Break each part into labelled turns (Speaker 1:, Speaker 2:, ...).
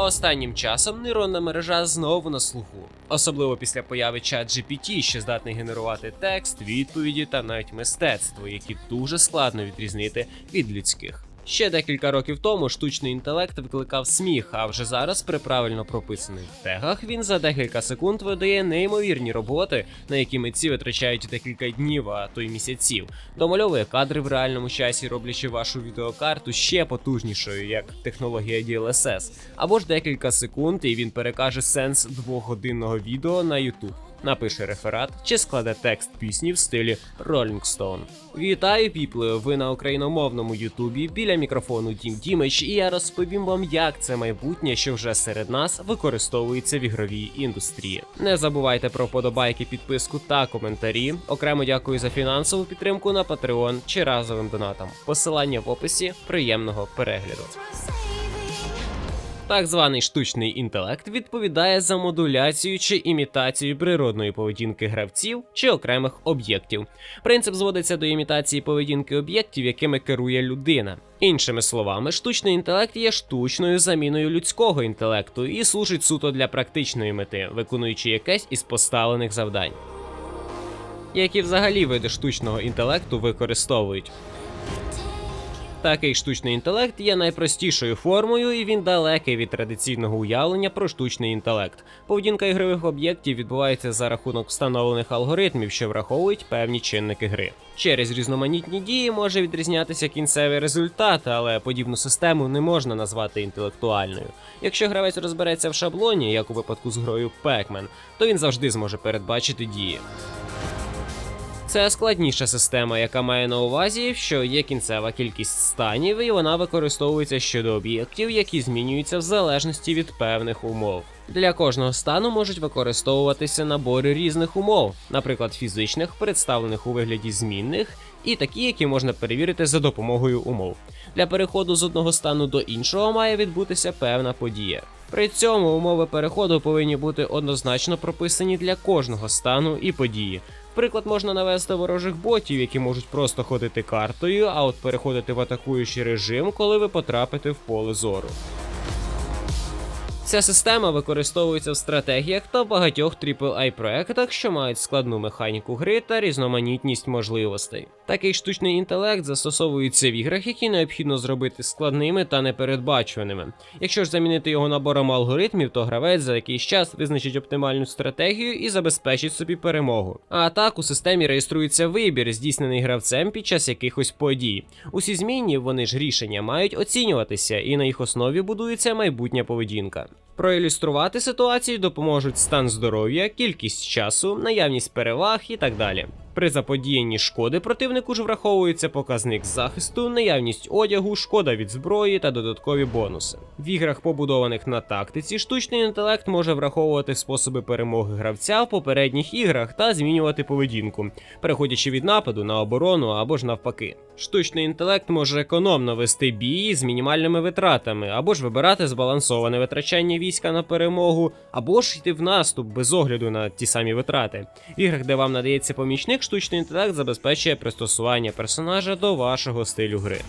Speaker 1: Останнім часом нейронна мережа знову на слуху, особливо після появи чат GPT, що здатний генерувати текст, відповіді та навіть мистецтво, які дуже складно відрізнити від людських. Ще декілька років тому штучний інтелект викликав сміх, а вже зараз при правильно прописаних тегах він за декілька секунд видає неймовірні роботи, на які митці витрачають декілька днів, а то й місяців. Домальовує кадри в реальному часі, роблячи вашу відеокарту ще потужнішою, як технологія DLSS, або ж декілька секунд, і він перекаже сенс двохгодинного відео на YouTube. Напише реферат чи складе текст пісні в стилі Rolling Stone. Вітаю, піпли! Ви на україномовному Ютубі біля мікрофону Дім Дімич, і я розповім вам, як це майбутнє, що вже серед нас використовується в ігровій індустрії. Не забувайте про подобайки, підписку та коментарі. Окремо дякую за фінансову підтримку на Patreon чи разовим донатам. Посилання в описі. Приємного перегляду. Так званий штучний інтелект відповідає за модуляцію чи імітацію природної поведінки гравців чи окремих об'єктів. Принцип зводиться до імітації поведінки об'єктів, якими керує людина. Іншими словами, штучний інтелект є штучною заміною людського інтелекту і служить суто для практичної мети, виконуючи якесь із поставлених завдань. Які взагалі види штучного інтелекту використовують? Такий штучний інтелект є найпростішою формою, і він далекий від традиційного уявлення про штучний інтелект. Поведінка ігрових об'єктів відбувається за рахунок встановлених алгоритмів, що враховують певні чинники гри. Через різноманітні дії може відрізнятися кінцевий результат, але подібну систему не можна назвати інтелектуальною. Якщо гравець розбереться в шаблоні, як у випадку з грою Pac-Man, то він завжди зможе передбачити дії. Це складніша система, яка має на увазі, що є кінцева кількість станів, і вона використовується щодо об'єктів, які змінюються в залежності від певних умов. Для кожного стану можуть використовуватися набори різних умов, наприклад, фізичних, представлених у вигляді змінних, і такі, які можна перевірити за допомогою умов. Для переходу з одного стану до іншого має відбутися певна подія. При цьому умови переходу повинні бути однозначно прописані для кожного стану і події. Приклад можна навести ворожих ботів, які можуть просто ходити картою, а от переходити в атакуючий режим, коли ви потрапите в поле зору. Ця система використовується в стратегіях та багатьох aaa проектах, що мають складну механіку гри та різноманітність можливостей. Такий штучний інтелект застосовується в іграх, які необхідно зробити складними та непередбачуваними. Якщо ж замінити його набором алгоритмів, то гравець за якийсь час визначить оптимальну стратегію і забезпечить собі перемогу. А так у системі реєструється вибір, здійснений гравцем під час якихось подій. Усі змінні вони ж рішення мають оцінюватися, і на їх основі будується майбутня поведінка. Проілюструвати ситуацію допоможуть стан здоров'я, кількість часу, наявність переваг і так далі. При заподіянні шкоди противнику ж враховується показник захисту, наявність одягу, шкода від зброї та додаткові бонуси. В іграх, побудованих на тактиці, штучний інтелект може враховувати способи перемоги гравця в попередніх іграх та змінювати поведінку, переходячи від нападу на оборону або ж навпаки. Штучний інтелект може економно вести бій з мінімальними витратами, або ж вибирати збалансоване витрачання війська на перемогу, або ж йти в наступ без огляду на ті самі витрати. В іграх, де вам надається помічник, штучний інтелект забезпечує пристосування персонажа до вашого стилю гри.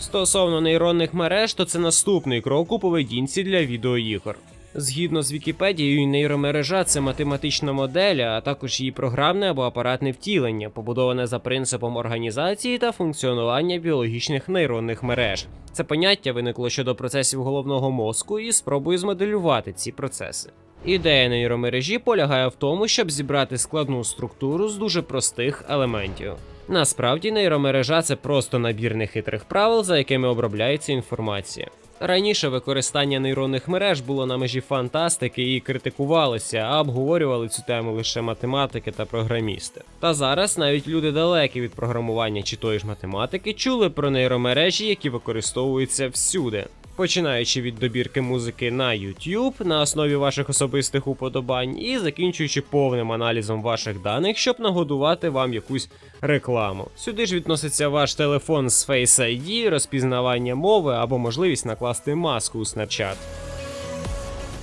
Speaker 1: Стосовно нейронних мереж, то це наступний крок у поведінці для відеоігор. Згідно з Вікіпедією, нейромережа це математична модель, а також її програмне або апаратне втілення, побудоване за принципом організації та функціонування біологічних нейронних мереж. Це поняття виникло щодо процесів головного мозку і спробує змоделювати ці процеси. Ідея нейромережі полягає в тому, щоб зібрати складну структуру з дуже простих елементів. Насправді, нейромережа це просто набір нехитрих правил, за якими обробляється інформація. Раніше використання нейронних мереж було на межі фантастики і критикувалося, а обговорювали цю тему лише математики та програмісти. Та зараз навіть люди далекі від програмування чи тої ж математики чули про нейромережі, які використовуються всюди. Починаючи від добірки музики на YouTube на основі ваших особистих уподобань і закінчуючи повним аналізом ваших даних, щоб нагодувати вам якусь рекламу. Сюди ж відноситься ваш телефон з Face ID, розпізнавання мови або можливість накласти маску у Snapchat.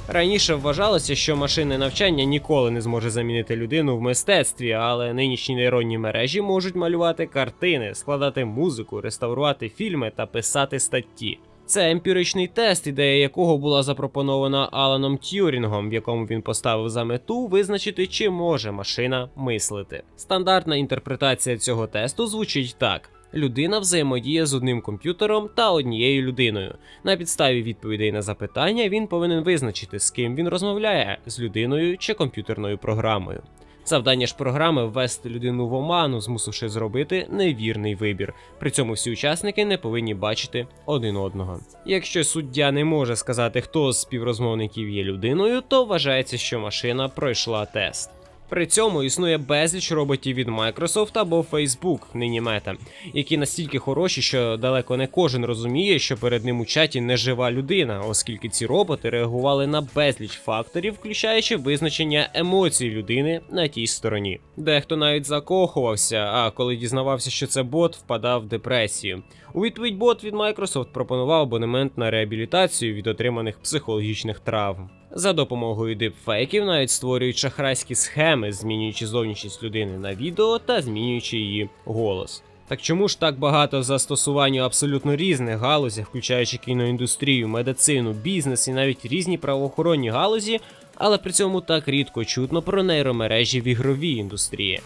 Speaker 1: Раніше вважалося, що машинне навчання ніколи не зможе замінити людину в мистецтві, але нинішні нейронні мережі можуть малювати картини, складати музику, реставрувати фільми та писати статті. Це емпіричний тест, ідея якого була запропонована Аланом Т'юрінгом, в якому він поставив за мету визначити, чи може машина мислити. Стандартна інтерпретація цього тесту звучить так. Людина взаємодіє з одним комп'ютером та однією людиною. На підставі відповідей на запитання він повинен визначити, з ким він розмовляє з людиною чи комп'ютерною програмою. Завдання ж програми ввести людину в оману, змусивши зробити невірний вибір. При цьому всі учасники не повинні бачити один одного. Якщо суддя не може сказати, хто з співрозмовників є людиною, то вважається, що машина пройшла тест. При цьому існує безліч роботів від Microsoft або Facebook, нині Meta, які настільки хороші, що далеко не кожен розуміє, що перед ним у чаті не жива людина, оскільки ці роботи реагували на безліч факторів, включаючи визначення емоцій людини на тій стороні. Дехто навіть закохувався, а коли дізнавався, що це бот, впадав в депресію. У відповідь бот від Microsoft пропонував абонемент на реабілітацію від отриманих психологічних травм. За допомогою дипфейків навіть створюють шахрайські схеми, змінюючи зовнішність людини на відео та змінюючи її голос. Так чому ж так багато застосувань у абсолютно різних галузях, включаючи кіноіндустрію, медицину, бізнес і навіть різні правоохоронні галузі, але при цьому так рідко чутно про нейромережі в ігровій індустрії?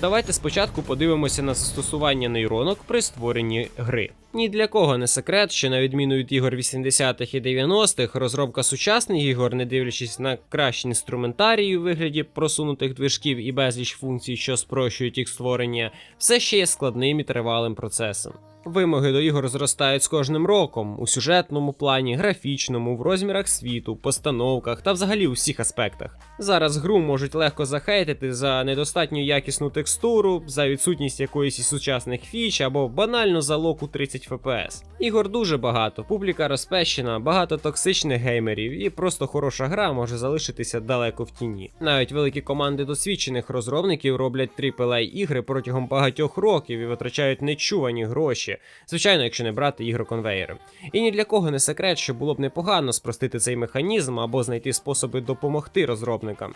Speaker 1: Давайте спочатку подивимося на застосування нейронок при створенні гри. Ні для кого не секрет, що на відміну від ігор 80-х і 90-х, розробка сучасних ігор, не дивлячись на кращі інструментарії у вигляді просунутих движків і безліч функцій, що спрощують їх створення, все ще є складним і тривалим процесом. Вимоги до ігор зростають з кожним роком у сюжетному плані, графічному, в розмірах світу, постановках та взагалі у всіх аспектах. Зараз гру можуть легко захейтити за недостатньо якісну текстуру, за відсутність якоїсь із сучасних фіч або банально за локу 30 FPS. Ігор дуже багато, публіка розпещена, багато токсичних геймерів, і просто хороша гра може залишитися далеко в тіні. Навіть великі команди досвідчених розробників роблять AAA ігри протягом багатьох років і витрачають нечувані гроші. Звичайно, якщо не брати ігроконвейери. І ні для кого не секрет, що було б непогано спростити цей механізм або знайти способи допомогти розробникам.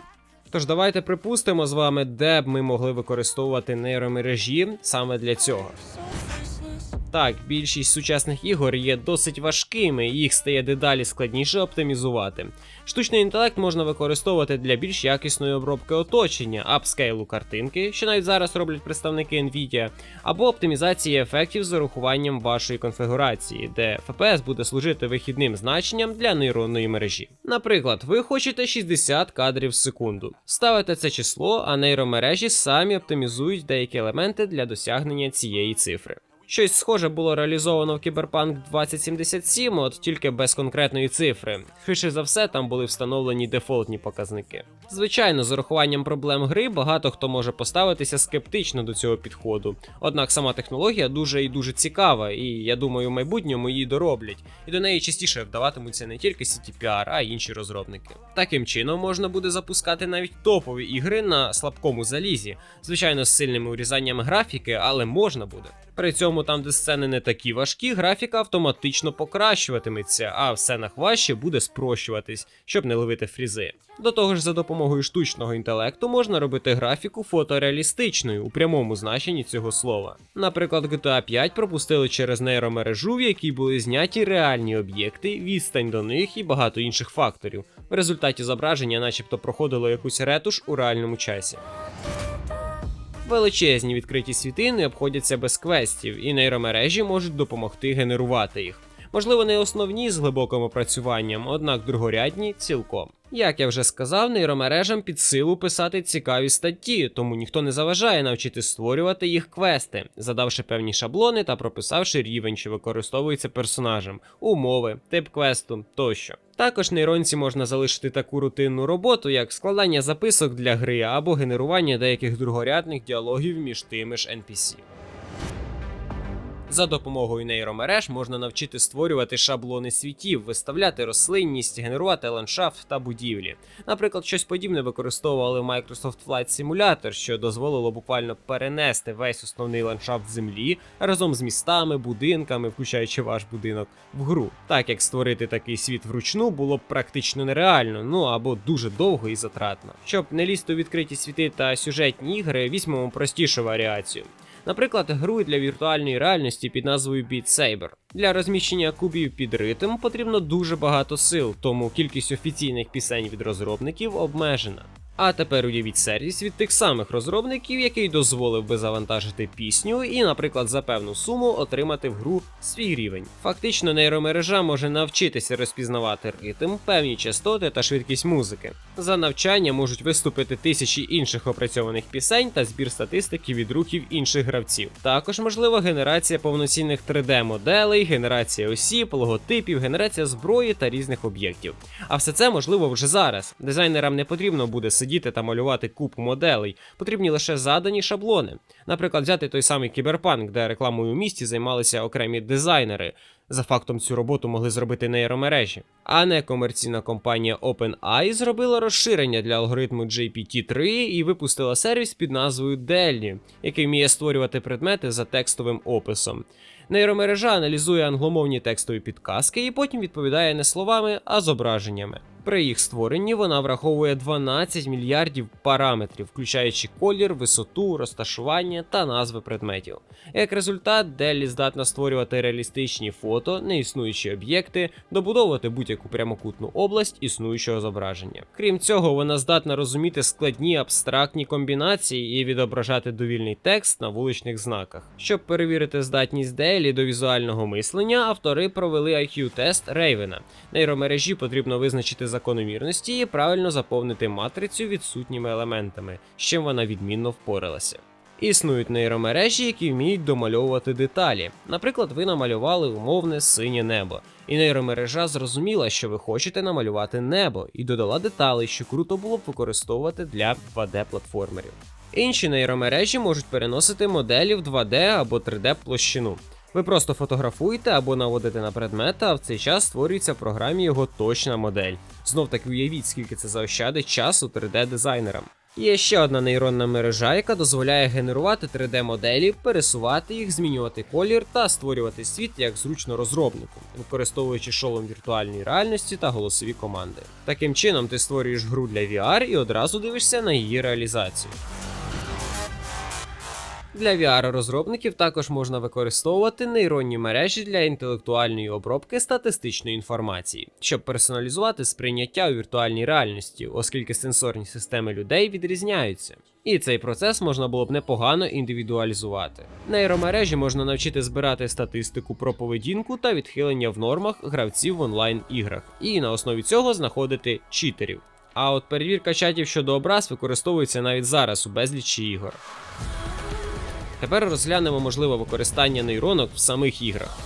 Speaker 1: Тож давайте припустимо з вами, де б ми могли використовувати нейромережі саме для цього. Так, більшість сучасних ігор є досить важкими, і їх стає дедалі складніше оптимізувати. Штучний інтелект можна використовувати для більш якісної обробки оточення, апскейлу картинки, що навіть зараз роблять представники Nvidia, або оптимізації ефектів з урахуванням вашої конфігурації, де FPS буде служити вихідним значенням для нейронної мережі. Наприклад, ви хочете 60 кадрів в секунду. Ставите це число, а нейромережі самі оптимізують деякі елементи для досягнення цієї цифри. Щось схоже було реалізовано в Cyberpunk 2077, от тільки без конкретної цифри. Швидше за все, там були встановлені дефолтні показники. Звичайно, з урахуванням проблем гри багато хто може поставитися скептично до цього підходу. Однак сама технологія дуже і дуже цікава, і я думаю, в майбутньому її дороблять, і до неї частіше вдаватимуться не тільки CTPR, а й інші розробники. Таким чином можна буде запускати навіть топові ігри на слабкому залізі, звичайно, з сильними урізаннями графіки, але можна буде. При цьому там, де сцени не такі важкі, графіка автоматично покращуватиметься, а все нахваще буде спрощуватись, щоб не ловити фрізи. До того ж, за допомогою штучного інтелекту можна робити графіку фотореалістичною у прямому значенні цього слова. Наприклад, GTA 5 пропустили через нейромережу, в якій були зняті реальні об'єкти, відстань до них і багато інших факторів. В результаті зображення, начебто, проходило якусь ретуш у реальному часі. Величезні відкриті світи не обходяться без квестів, і нейромережі можуть допомогти генерувати їх. Можливо, не основні з глибоким опрацюванням, однак другорядні цілком. Як я вже сказав, нейромережам під силу писати цікаві статті, тому ніхто не заважає навчити створювати їх квести, задавши певні шаблони та прописавши рівень, що використовується персонажем, умови, тип квесту тощо. Також нейронці можна залишити таку рутинну роботу, як складання записок для гри або генерування деяких другорядних діалогів між тими ж NPC. За допомогою нейромереж можна навчити створювати шаблони світів, виставляти рослинність, генерувати ландшафт та будівлі. Наприклад, щось подібне використовували в Microsoft Flight Simulator, що дозволило буквально перенести весь основний ландшафт землі разом з містами, будинками, включаючи ваш будинок, в гру. Так як створити такий світ вручну було б практично нереально, ну або дуже довго і затратно. Щоб не лізти у відкриті світи та сюжетні ігри, візьмемо простішу варіацію. Наприклад, гру для віртуальної реальності під назвою Beat Saber. Для розміщення кубів під ритм потрібно дуже багато сил, тому кількість офіційних пісень від розробників обмежена. А тепер уявіть сервіс від тих самих розробників, який дозволив би завантажити пісню і, наприклад, за певну суму отримати в гру свій рівень. Фактично, нейромережа може навчитися розпізнавати ритм, певні частоти та швидкість музики. За навчання можуть виступити тисячі інших опрацьованих пісень та збір статистики від рухів інших гравців. Також можлива генерація повноцінних 3D-моделей, генерація осіб, логотипів, генерація зброї та різних об'єктів. А все це можливо вже зараз. Дизайнерам не потрібно буде сидіти та малювати купу моделей, потрібні лише задані шаблони. Наприклад, взяти той самий кіберпанк, де рекламою у місті займалися окремі дизайнери. За фактом цю роботу могли зробити нейромережі. А некомерційна компанія OpenAI зробила розширення для алгоритму GPT-3 і випустила сервіс під назвою Delhi, який вміє створювати предмети за текстовим описом. Нейромережа аналізує англомовні текстові підказки і потім відповідає не словами, а зображеннями. При їх створенні вона враховує 12 мільярдів параметрів, включаючи колір, висоту, розташування та назви предметів. Як результат, Делі здатна створювати реалістичні фото, неіснуючі об'єкти, добудовувати будь-яку прямокутну область існуючого зображення. Крім цього, вона здатна розуміти складні абстрактні комбінації і відображати довільний текст на вуличних знаках. Щоб перевірити здатність Делі до візуального мислення, автори провели IQ-тест Рейвена. Нейромережі потрібно визначити закономірності і правильно заповнити матрицю відсутніми елементами, з чим вона відмінно впоралася. Існують нейромережі, які вміють домальовувати деталі. Наприклад, ви намалювали умовне синє небо, і нейромережа зрозуміла, що ви хочете намалювати небо, і додала деталей, що круто було б використовувати для 2D-платформерів. Інші нейромережі можуть переносити моделі в 2D або 3D площину. Ви просто фотографуєте або наводите на предмет, а в цей час створюється в програмі його точна модель. Знов таки уявіть, скільки це заощадить часу 3D-дизайнерам. Є ще одна нейронна мережа, яка дозволяє генерувати 3D-моделі, пересувати їх, змінювати колір та створювати світ як зручно розробнику, використовуючи шолом віртуальної реальності та голосові команди. Таким чином, ти створюєш гру для VR і одразу дивишся на її реалізацію. Для VR-розробників також можна використовувати нейронні мережі для інтелектуальної обробки статистичної інформації, щоб персоналізувати сприйняття у віртуальній реальності, оскільки сенсорні системи людей відрізняються. І цей процес можна було б непогано індивідуалізувати. Нейромережі можна навчити збирати статистику про поведінку та відхилення в нормах гравців в онлайн-іграх, і на основі цього знаходити читерів. А от перевірка чатів щодо образ використовується навіть зараз у безлічі ігор. Тепер розглянемо можливе використання нейронок в самих іграх.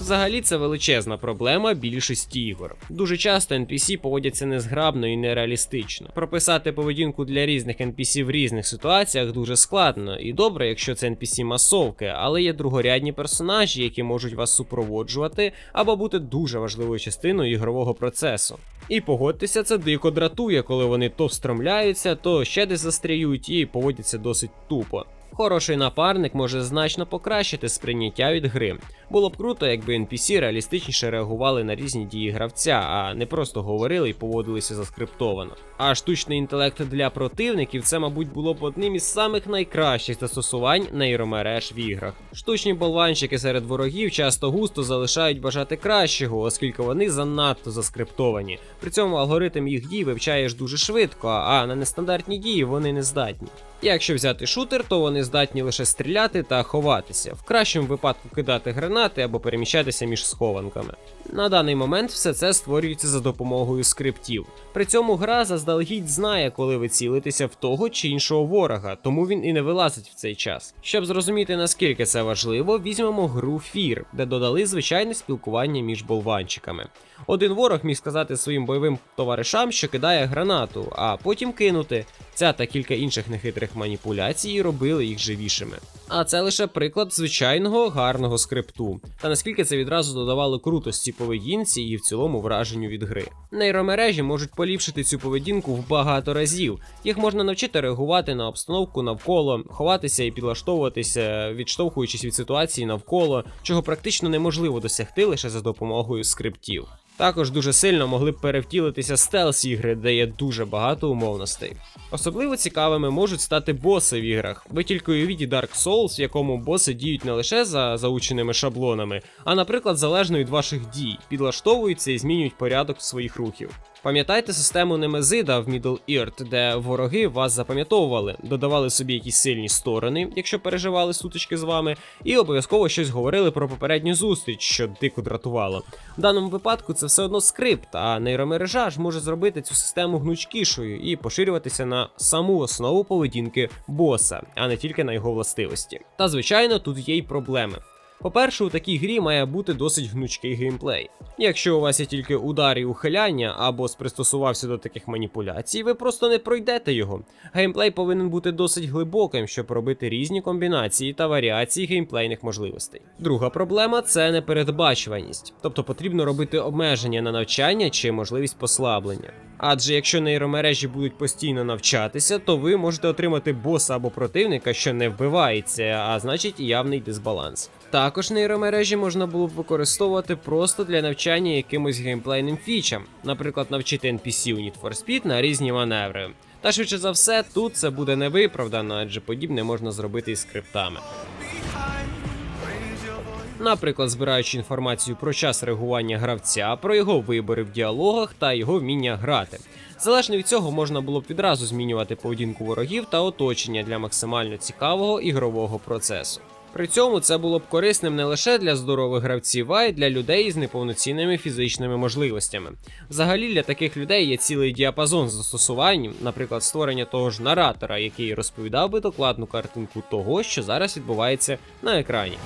Speaker 1: Взагалі це величезна проблема більшості ігор. Дуже часто NPC поводяться незграбно і нереалістично. Прописати поведінку для різних NPC в різних ситуаціях дуже складно і добре, якщо це NPC масовки, але є другорядні персонажі, які можуть вас супроводжувати або бути дуже важливою частиною ігрового процесу. І погодьтеся, це дико дратує, коли вони то встромляються, то ще десь застряють і поводяться досить тупо. Хороший напарник може значно покращити сприйняття від гри. Було б круто, якби NPC реалістичніше реагували на різні дії гравця, а не просто говорили і поводилися заскриптовано. А штучний інтелект для противників це, мабуть, було б одним із самих найкращих застосувань нейромереж в іграх. Штучні болванчики серед ворогів часто густо залишають бажати кращого, оскільки вони занадто заскриптовані. При цьому алгоритм їх дій вивчаєш дуже швидко, а на нестандартні дії вони не здатні. Якщо взяти шутер, то вони здатні лише стріляти та ховатися, в кращому випадку кидати гранати або переміщатися між схованками. На даний момент все це створюється за допомогою скриптів. При цьому гра заздалегідь знає, коли ви цілитеся в того чи іншого ворога, тому він і не вилазить в цей час. Щоб зрозуміти наскільки це важливо, візьмемо гру Fear, де додали звичайне спілкування між болванчиками. Один ворог міг сказати своїм бойовим товаришам, що кидає гранату, а потім кинути. Ця та кілька інших нехитрих маніпуляцій робили їх живішими. А це лише приклад звичайного гарного скрипту. Та наскільки це відразу додавало крутості поведінці і в цілому враженню від гри. Нейромережі можуть поліпшити цю поведінку в багато разів. Їх можна навчити реагувати на обстановку навколо, ховатися і підлаштовуватися, відштовхуючись від ситуації навколо, чого практично неможливо досягти лише за допомогою скриптів. Також дуже сильно могли б перевтілитися стелс ігри, де є дуже багато умовностей. Особливо цікавими можуть стати боси в іграх. Ви тільки уявіть Dark Souls, в якому боси діють не лише за заученими шаблонами, а, наприклад, залежно від ваших дій, підлаштовуються і змінюють порядок своїх рухів. Пам'ятайте систему Немезида в Middle Earth, де вороги вас запам'ятовували, додавали собі якісь сильні сторони, якщо переживали сутички з вами, і обов'язково щось говорили про попередню зустріч, що дико дратувало. В даному випадку це все одно скрипт, а нейромережа ж може зробити цю систему гнучкішою і поширюватися на саму основу поведінки боса, а не тільки на його властивості. Та звичайно, тут є й проблеми. По-перше, у такій грі має бути досить гнучкий геймплей. Якщо у вас є тільки удар і ухиляння, або пристосувався до таких маніпуляцій, ви просто не пройдете його. Геймплей повинен бути досить глибоким, щоб робити різні комбінації та варіації геймплейних можливостей. Друга проблема це непередбачуваність, тобто потрібно робити обмеження на навчання чи можливість послаблення. Адже якщо нейромережі будуть постійно навчатися, то ви можете отримати боса або противника, що не вбивається, а значить явний дисбаланс. Також нейромережі можна було б використовувати просто для навчання якимось геймплейним фічам, наприклад, навчити NPC у Need for Speed на різні маневри. Та швидше за все, тут це буде невиправдано, адже подібне можна зробити із скриптами. Наприклад, збираючи інформацію про час реагування гравця, про його вибори в діалогах та його вміння грати. Залежно від цього можна було б відразу змінювати поведінку ворогів та оточення для максимально цікавого ігрового процесу. При цьому це було б корисним не лише для здорових гравців, а й для людей з неповноцінними фізичними можливостями. Взагалі для таких людей є цілий діапазон застосувань, наприклад, створення того ж наратора, який розповідав би докладну картинку того, що зараз відбувається на екрані.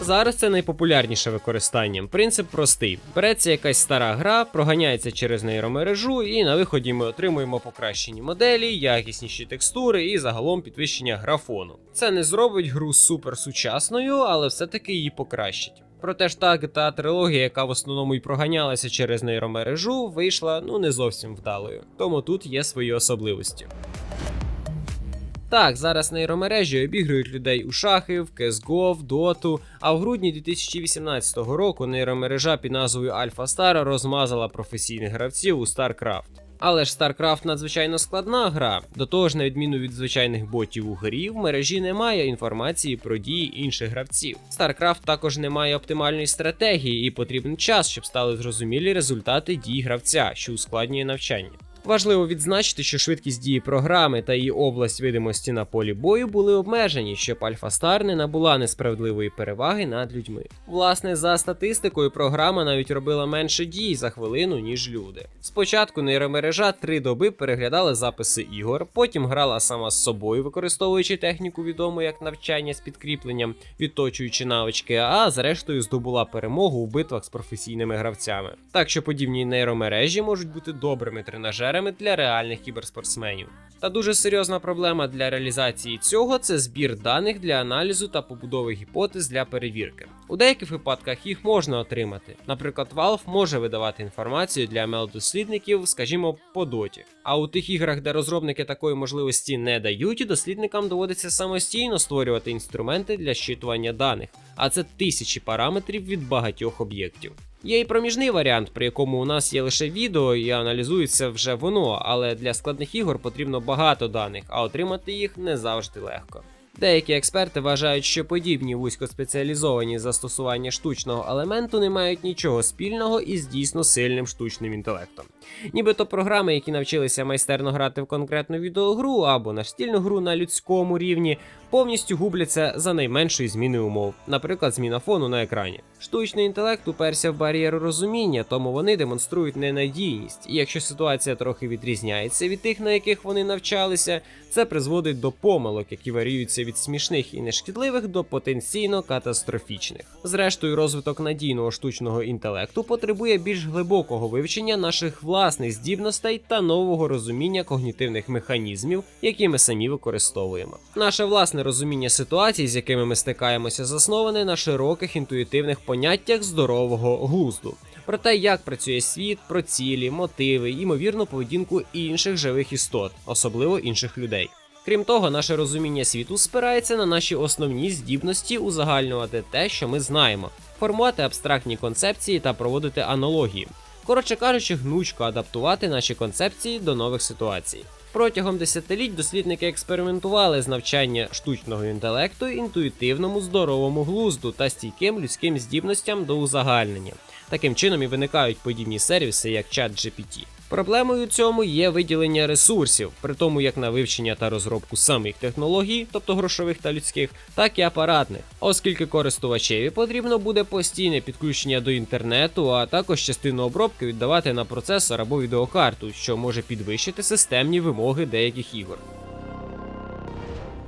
Speaker 1: Зараз це найпопулярніше використання. Принцип простий: береться якась стара гра, проганяється через нейромережу, і на виході ми отримуємо покращені моделі, якісніші текстури і загалом підвищення графону. Це не зробить гру супер сучасною, але все-таки її покращить. Проте ж та GTA трилогія, яка в основному й проганялася через нейромережу, вийшла ну не зовсім вдалою. Тому тут є свої особливості. Так, зараз нейромережі обігрують людей у шахи, в CSGO, в Доту, а в грудні 2018 року нейромережа під назвою AlphaStar розмазала професійних гравців у StarCraft. Але ж StarCraft надзвичайно складна гра. До того ж, на відміну від звичайних ботів у грі, в мережі немає інформації про дії інших гравців. StarCraft також не має оптимальної стратегії і потрібен час, щоб стали зрозумілі результати дій гравця, що ускладнює навчання. Важливо відзначити, що швидкість дії програми та її область видимості на полі бою були обмежені, щоб Альфа Стар не набула несправедливої переваги над людьми. Власне, за статистикою, програма навіть робила менше дій за хвилину, ніж люди. Спочатку нейромережа три доби переглядала записи ігор, потім грала сама з собою, використовуючи техніку відому як навчання з підкріпленням, відточуючи навички, а зрештою здобула перемогу у битвах з професійними гравцями. Так що подібні нейромережі можуть бути добрими тренажерами для реальних кіберспортсменів. Та дуже серйозна проблема для реалізації цього це збір даних для аналізу та побудови гіпотез для перевірки. У деяких випадках їх можна отримати. Наприклад, Valve може видавати інформацію для ML-дослідників, скажімо, по доті. А у тих іграх, де розробники такої можливості не дають, дослідникам доводиться самостійно створювати інструменти для щитування даних, а це тисячі параметрів від багатьох об'єктів. Є і проміжний варіант, при якому у нас є лише відео і аналізується вже воно, але для складних ігор потрібно багато даних, а отримати їх не завжди легко. Деякі експерти вважають, що подібні вузькоспеціалізовані застосування штучного елементу не мають нічого спільного із дійсно сильним штучним інтелектом. Нібито програми, які навчилися майстерно грати в конкретну відеогру або настільну гру на людському рівні, повністю губляться за найменшої зміни умов, наприклад, зміна фону на екрані. Штучний інтелект уперся в бар'єру розуміння, тому вони демонструють ненадійність, і якщо ситуація трохи відрізняється від тих, на яких вони навчалися, це призводить до помилок, які варіюються від смішних і нешкідливих до потенційно катастрофічних. Зрештою, розвиток надійного штучного інтелекту потребує більш глибокого вивчення наших власних здібностей та нового розуміння когнітивних механізмів, які ми самі використовуємо. Наше власне розуміння ситуацій, з якими ми стикаємося, засноване на широких інтуїтивних поняттях здорового глузду. Про те, як працює світ, про цілі, мотиви, ймовірну поведінку інших живих істот, особливо інших людей. Крім того, наше розуміння світу спирається на наші основні здібності узагальнювати те, що ми знаємо, формувати абстрактні концепції та проводити аналогії. Коротше кажучи, гнучко адаптувати наші концепції до нових ситуацій. Протягом десятиліть дослідники експериментували з навчання штучного інтелекту інтуїтивному здоровому глузду та стійким людським здібностям до узагальнення. Таким чином і виникають подібні сервіси, як ChatGPT. Проблемою цьому є виділення ресурсів, при тому як на вивчення та розробку самих технологій, тобто грошових та людських, так і апаратних, оскільки користувачеві потрібно буде постійне підключення до інтернету, а також частину обробки віддавати на процесор або відеокарту, що може підвищити системні вимоги деяких ігор.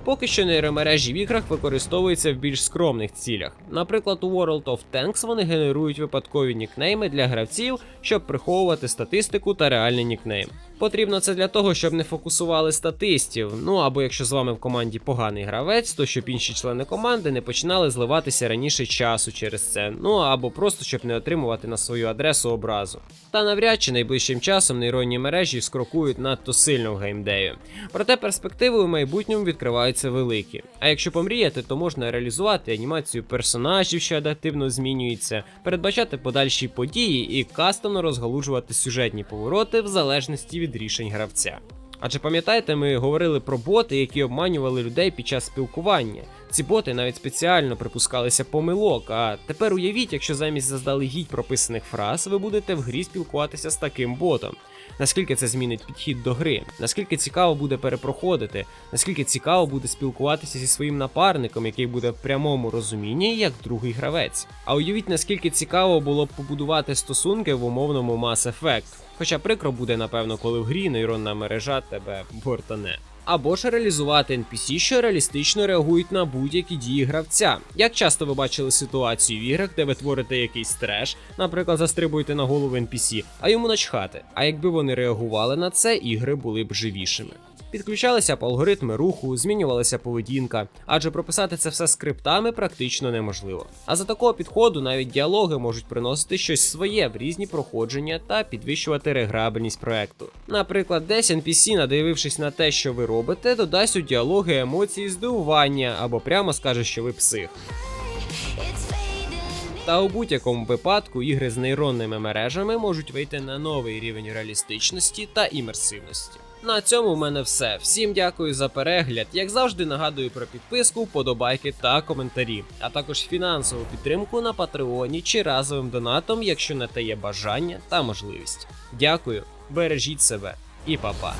Speaker 1: Поки що нейромережі в іграх використовуються в більш скромних цілях. Наприклад, у World of Tanks вони генерують випадкові нікнейми для гравців, щоб приховувати статистику та реальний нікнейм. Потрібно це для того, щоб не фокусували статистів. Ну або якщо з вами в команді поганий гравець, то щоб інші члени команди не починали зливатися раніше часу через це. Ну або просто щоб не отримувати на свою адресу образу. Та навряд чи найближчим часом нейронні мережі скрокують надто сильно в геймдеві. Проте перспективи у майбутньому відкриваються великі. А якщо помріяти, то можна реалізувати анімацію персонажів, що адаптивно змінюється, передбачати подальші події і кастомно розгалужувати сюжетні повороти в залежності від рішень гравця. Адже пам'ятаєте, ми говорили про боти, які обманювали людей під час спілкування. Ці боти навіть спеціально припускалися помилок. А тепер уявіть, якщо замість заздалегідь прописаних фраз ви будете в грі спілкуватися з таким ботом. Наскільки це змінить підхід до гри, наскільки цікаво буде перепроходити, наскільки цікаво буде спілкуватися зі своїм напарником, який буде в прямому розумінні як другий гравець. А уявіть, наскільки цікаво було б побудувати стосунки в умовному Mass Effect. Хоча прикро буде, напевно, коли в грі нейронна мережа тебе бортане. Або ж реалізувати NPC, що реалістично реагують на будь-які дії гравця. Як часто ви бачили ситуацію в іграх, де ви творите якийсь треш, наприклад, застрибуєте на голову NPC, а йому начхати. А якби вони реагували на це, ігри були б живішими. Підключалися б алгоритми руху, змінювалася поведінка, адже прописати це все скриптами практично неможливо. А за такого підходу навіть діалоги можуть приносити щось своє в різні проходження та підвищувати реграбельність проекту. Наприклад, десь NPC, надивившись на те, що ви робите, додасть у діалоги емоції здивування або прямо скаже, що ви псих. Та у будь-якому випадку ігри з нейронними мережами можуть вийти на новий рівень реалістичності та імерсивності. На цьому в мене все. Всім дякую за перегляд. Як завжди, нагадую про підписку, вподобайки та коментарі, а також фінансову підтримку на Патреоні чи разовим донатом, якщо на те є бажання та можливість. Дякую, бережіть себе і па-па.